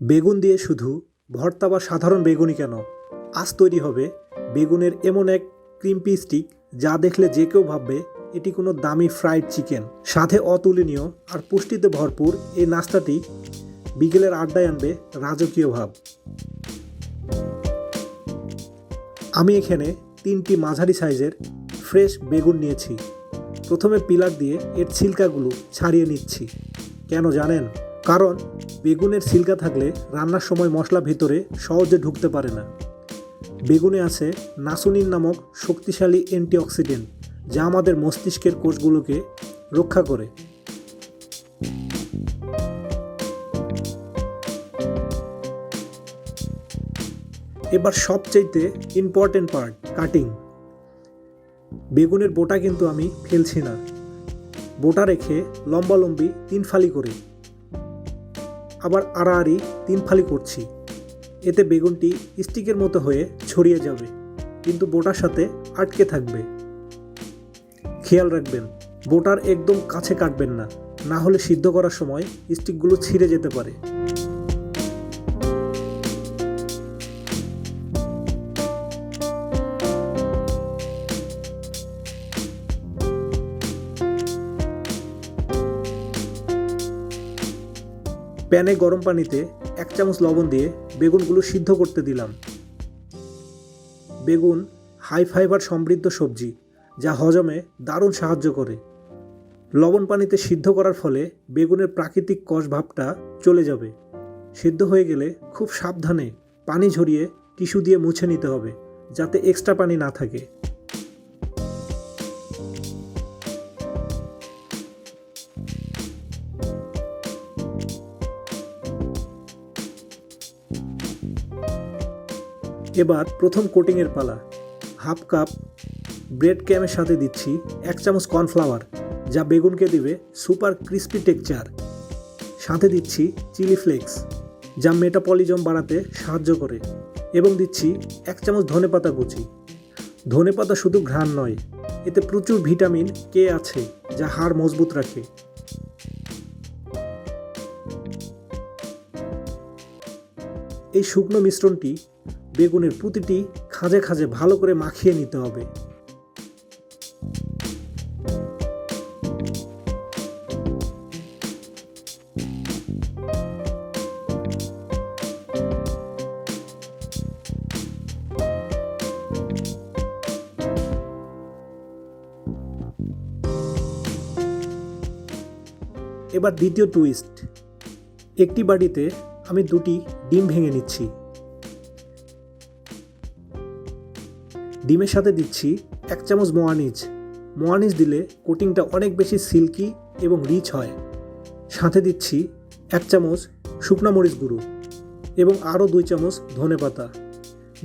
বেগুন দিয়ে শুধু ভর্তা বা সাধারণ বেগুনই কেন? আজ তৈরি হবে বেগুনের এমন এক ক্রিম্পি স্টিক যা দেখলে যে কেউ ভাববে এটি কোনো দামি ফ্রাইড চিকেন। সাথে অতুলনীয় আর পুষ্টিতে ভরপুর এই নাস্তাটি বিকেলের আড্ডায় আনবে রাজকীয় ভাব। আমি এখানে তিনটি মাঝারি সাইজের ফ্রেশ বেগুন নিয়েছি। প্রথমে পিলার দিয়ে এর ছিলকাগুলো ছাড়িয়ে নিচ্ছি। কেন জানেন? কারণ বেগুনের ছিলকা থাকলে রান্নার সময় মশলা ভেতরে সহজে ঢুকতে পারে না। বেগুনে আছে নাসুনিন নামক শক্তিশালী অ্যান্টিঅক্সিডেন্ট, যা আমাদের মস্তিষ্কের কোষগুলোকে রক্ষা করে। এবার সবচাইতে ইম্পর্টেন্ট পার্ট, কাটিং। বেগুনের বোটা কিন্তু আমি ফেলছি না। বোটা রেখে লম্বালম্বি তিন ফালি করে আবার আড়াআড়ি তিন ফালি করছি। এতে বেগুনটি স্টিকের মতো হয়ে ছড়িয়ে যাবে, কিন্তু বোটার সাথে আটকে থাকবে। খেয়াল রাখবেন, বোটার একদম কাছে কাটবেন না না হলে সিদ্ধ করার সময় স্টিকগুলো ছিঁড়ে যেতে পারে। প্যানে গরম পানিতে এক চামচ লবণ দিয়ে বেগুনগুলো সিদ্ধ করতে দিলাম। বেগুন হাই ফাইবার সমৃদ্ধ সবজি, যা হজমে দারুণ সাহায্য করে। লবণ পানিতে সিদ্ধ করার ফলে বেগুনের প্রাকৃতিক কষ ভাবটা চলে যাবে। সিদ্ধ হয়ে গেলে খুব সাবধানে পানি ঝরিয়ে টিস্যু দিয়ে মুছে নিতে হবে, যাতে এক্সট্রা পানি না থাকে। এবার প্রথম কোটিংয়ের পালা। হাফ কাপ ব্রেড ক্যামের সাথে দিচ্ছি এক চামচ কর্নফ্লাওয়ার, যা বেগুনকে দিবে সুপার ক্রিস্পি টেক্সচার। সাথে দিচ্ছি চিলি ফ্লেক্স, যা মেটাপলিজম বাড়াতে সাহায্য করে। এবং দিচ্ছি এক চামচ ধনেপাতা কুচি। ধনেপাতা শুধু ঘ্রাণ নয়, এতে প্রচুর ভিটামিন কে আছে, যা হাড় মজবুত রাখে। এই শুকনো মিশ্রণটি বেগুনের প্রতিটি খাঁজে খাঁজে ভালো করে মাখিয়ে নিতে হবে। এবার দ্বিতীয় টুইস্ট একটি বাড়িতে আমি দুটি ডিম ভেঙে নিচ্ছি। ডিমের সাথে দিচ্ছি এক চামচ মোয়ানিজ। মোয়ানিজ দিলে কোটিংটা অনেক বেশি সিল্কি এবং রিচ হয়। সাথে দিচ্ছি এক চামচ শুকনো মরিচ গুঁড়ো এবং আরও দুই চামচ ধনে পাতা।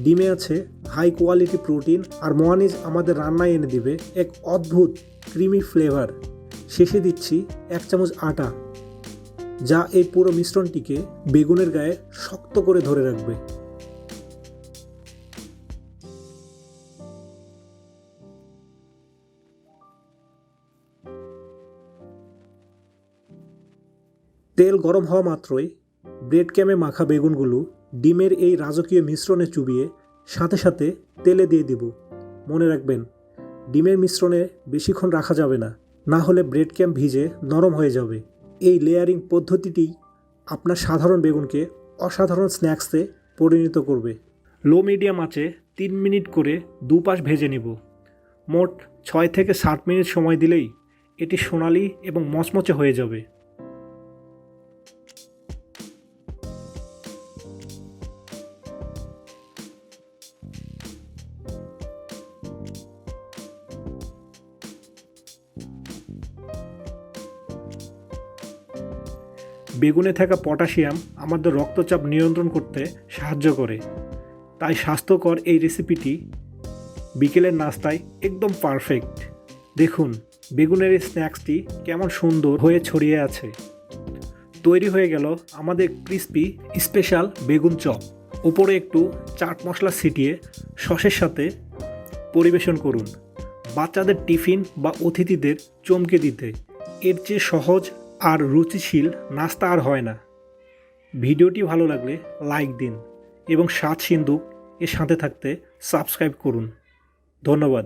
ডিমে আছে হাই কোয়ালিটি প্রোটিন আর মোয়ানিজ আমাদের রান্নায় এনে দিবে এক অদ্ভুত ক্রিমি ফ্লেভার। শেষে দিচ্ছি এক চামচ আটা, যা এই পুরো মিশ্রণটিকে বেগুনের গায়ে শক্ত করে ধরে রাখবে। তেল গরম হওয়া মাত্রই ব্রেড ক্যামে মাখা বেগুনগুলো ডিমের এই রাজকীয় মিশ্রণে চুবিয়ে সাথে সাথে তেলে দিয়ে দিব। মনে রাখবেন, ডিমের মিশ্রণে বেশিক্ষণ রাখা যাবে না না হলে ব্রেড ক্যাম্প ভিজে নরম হয়ে যাবে। এই লেয়ারিং পদ্ধতিটি আপনার সাধারণ বেগুনকে অসাধারণ স্ন্যাক্সে পরিণত করবে। লো মিডিয়াম আঁচে তিন মিনিট করে দুপাশ ভেজে নিব। মোট ছয় থেকে সাত মিনিট সময় দিলেই এটি সোনালি এবং মচমচে হয়ে যাবে। বেগুনে থাকা পটাশিয়াম আমাদের রক্তচাপ নিয়ন্ত্রণ করতে সাহায্য করে। তাই স্বাস্থ্যকর এই রেসিপিটি বিকেলের নাস্তায় একদম পারফেক্ট। দেখুন, বেগুনের এই স্ন্যাক্সটি কেমন সুন্দর হয়ে ছড়িয়ে আছে। তৈরি হয়ে গেল আমাদের ক্রিস্পি স্পেশাল বেগুন চপ। ওপরে একটু চাট মশলা ছিটিয়ে সসের সাথে পরিবেশন করুন। বাচ্চাদের টিফিন বা অতিথিদের চমকে দিতে। এর চেয়ে সহজ আর রুচিশীল নাস্তা আর হয় না। ভিডিওটি ভালো লাগলে লাইক দিন এবং সাত সিন্ধু এর সাথে থাকতে সাবস্ক্রাইব করুন। ধন্যবাদ।